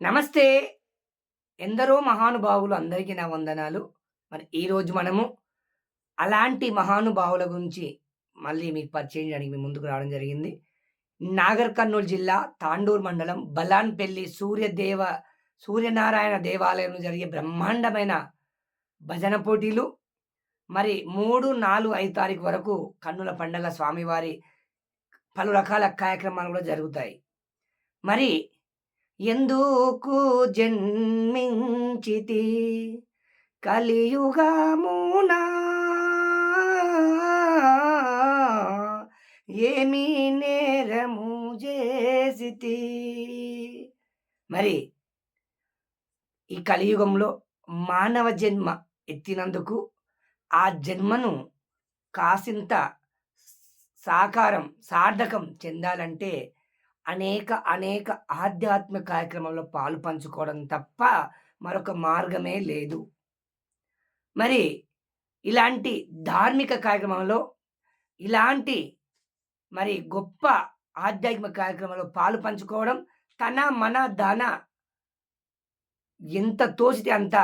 నమస్తే. ఎందరో మహానుభావులు అందరికీ నా వందనాలు. మరి ఈరోజు మనము అలాంటి మహానుభావుల గురించి మళ్ళీ మీకు పరిచయం చేయడానికి మీ ముందుకు రావడం జరిగింది. నాగర్ కర్నూలు జిల్లా తాండూరు మండలం బలాన్పల్లి సూర్యదేవ సూర్యనారాయణ దేవాలయంలో జరిగే బ్రహ్మాండమైన భజన పోటీలు. మరి మూడు నాలుగు ఐదు తారీఖు వరకు కన్నుల పండగ స్వామివారి పలు రకాల కార్యక్రమాలు కూడా జరుగుతాయి. మరి ఎందుకు జన్మించితి? కలియుగమునా ఏమి నేరము చేసితి? మరి ఈ కలియుగంలో మానవ జన్మ ఎత్తినందుకు ఆ జన్మను కాసింత సాకారం సార్థకం చెందాలంటే అనేక అనేక ఆధ్యాత్మిక కార్యక్రమంలో పాలు పంచుకోవడం తప్ప మరొక మార్గమే లేదు. మరి ఇలాంటి ధార్మిక కార్యక్రమంలో ఇలాంటి మరి గొప్ప ఆధ్యాత్మిక కార్యక్రమంలో పాలు పంచుకోవడం తన మన ధన ఎంత తోచితే అంత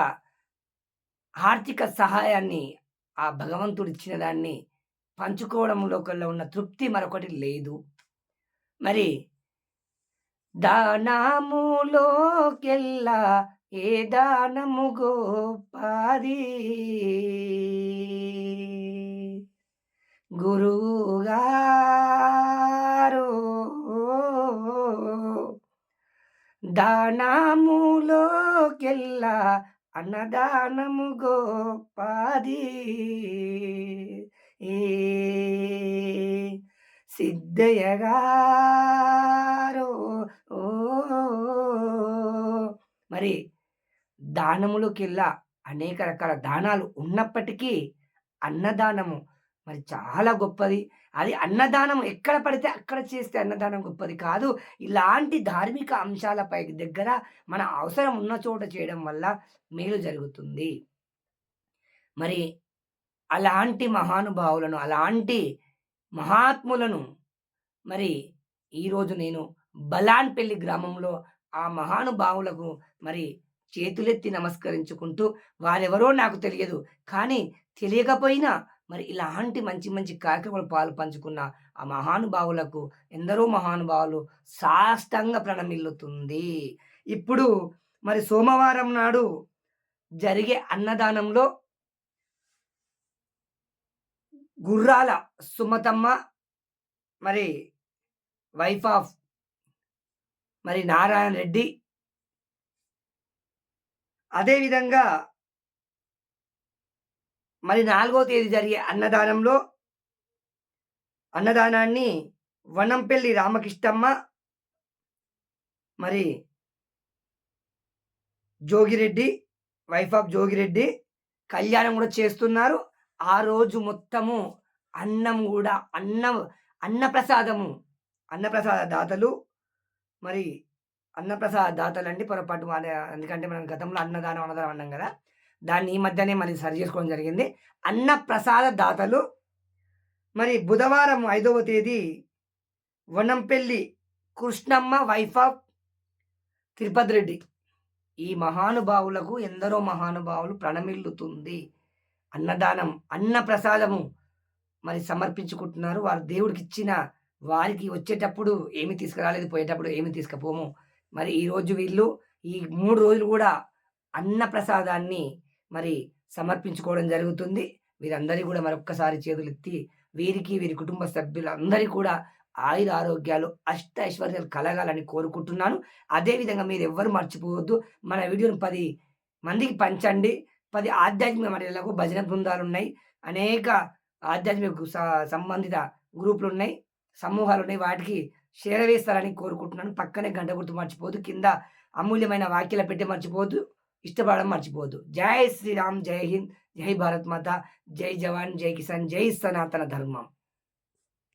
ఆర్థిక సహాయాన్ని ఆ భగవంతుడు ఇచ్చిన దాన్ని పంచుకోవడంలో ఉన్న తృప్తి మరొకటి లేదు. మరి దానములోకెల్లా ఏ దానము గోపాది గురువుగారు దానములోకెల్లా అన్నదానము గోపాది ఏ సిద్ధయ్య మరి దానములకెల్లా అనేక రకాల దానాలు ఉన్నప్పటికీ అన్నదానము మరి చాలా గొప్పది. అది అన్నదానం ఎక్కడ పడితే అక్కడ చేస్తే అన్నదానం గొప్పది కాదు. ఇలాంటి ధార్మిక అంశాలపై దగ్గర మన అవసరం ఉన్న చోట చేయడం వల్ల మేలు జరుగుతుంది. మరి అలాంటి మహానుభావులను అలాంటి మహాత్ములను మరి ఈరోజు నేను బలాన్పల్లి గ్రామంలో ఆ మహానుభావులకు మరి చేతులెత్తి నమస్కరించుకుంటూ వారెవరో నాకు తెలియదు. కానీ తెలియకపోయినా మరి ఇలాంటి మంచి మంచి కార్యక్రమాలు పాలు పంచుకున్న ఆ మహానుభావులకు ఎందరో మహానుభావులు సాష్టంగా ప్రణమిల్లుతుంది. ఇప్పుడు మరి సోమవారం నాడు జరిగే అన్నదానంలో గుర్రాల సుమతమ్మ మరి వైఫ్ ఆఫ్ మరి నారాయణ రెడ్డి అదేవిధంగా మరి నాలుగో తేదీ జరిగే అన్నదానంలో అన్నదానాన్ని వనంపల్లి రామకృష్ణమ్మ మరి జోగిరెడ్డి వైఫ్ ఆఫ్ జోగిరెడ్డి కళ్యాణం కూడా చేస్తున్నారు. ఆ రోజు మొత్తము అన్నం కూడా అన్నం అన్నప్రసాదము అన్నప్రసాద దాతలు మరి అన్నప్రసాద దాతలండి పొరపాటు పొరపాటు ఎందుకంటే మనం గతంలో అన్నదానం అన్నదానం అన్నాం కదా. దాన్ని ఈ మధ్యనే మరి సరి చేసుకోవడం జరిగింది. అన్నప్రసాద దాతలు మరి బుధవారం ఐదవ తేదీ వనంపెల్లి కృష్ణమ్మ వైఫ్ ఆఫ్ తిరుపతి రెడ్డి. ఈ మహానుభావులకు ఎందరో మహానుభావులు ప్రణమిల్లుతుంది. అన్నదానం అన్నప్రసాదము మరి సమర్పించుకుంటున్నారు. వారు దేవుడికి ఇచ్చిన వారికి వచ్చేటప్పుడు ఏమి తీసుకురాలేదు పోయేటప్పుడు ఏమి తీసుకుపోము. మరి ఈరోజు వీళ్ళు ఈ మూడు రోజులు కూడా అన్న ప్రసాదాన్ని మరి సమర్పించుకోవడం జరుగుతుంది. వీరందరికీ కూడా మరొక్కసారి చేతులెత్తి వీరికి వీరి కుటుంబ సభ్యులందరికీ కూడా ఆయుర ఆరోగ్యాలు అష్ట ఐశ్వర్యాలు కలగాలని కోరుకుంటున్నాను. అదేవిధంగా మీరు ఎవ్వరు మర్చిపోవద్దు. మన వీడియోని పది మందికి పంచండి. పది ఆధ్యాత్మిక మర్యాదలకు భజన బృందాలు ఉన్నాయి అనేక ఆధ్యాత్మిక సంబంధిత గ్రూపులు ఉన్నాయి సమూహాలు ఉన్నాయి వాటికి చేరవేస్తారని కోరుకుంటున్నాను. పక్కనే గంట గుర్తు మర్చిపోదు. కింద అమూల్యమైన వాక్యలు పెట్టి మర్చిపోదు. ఇష్టపడడం మర్చిపోదు. జై శ్రీరామ్ జై హింద్ జై భారత్ మాత జై జవాన్ జై కిసాన్ జై సనాతన ధర్మం.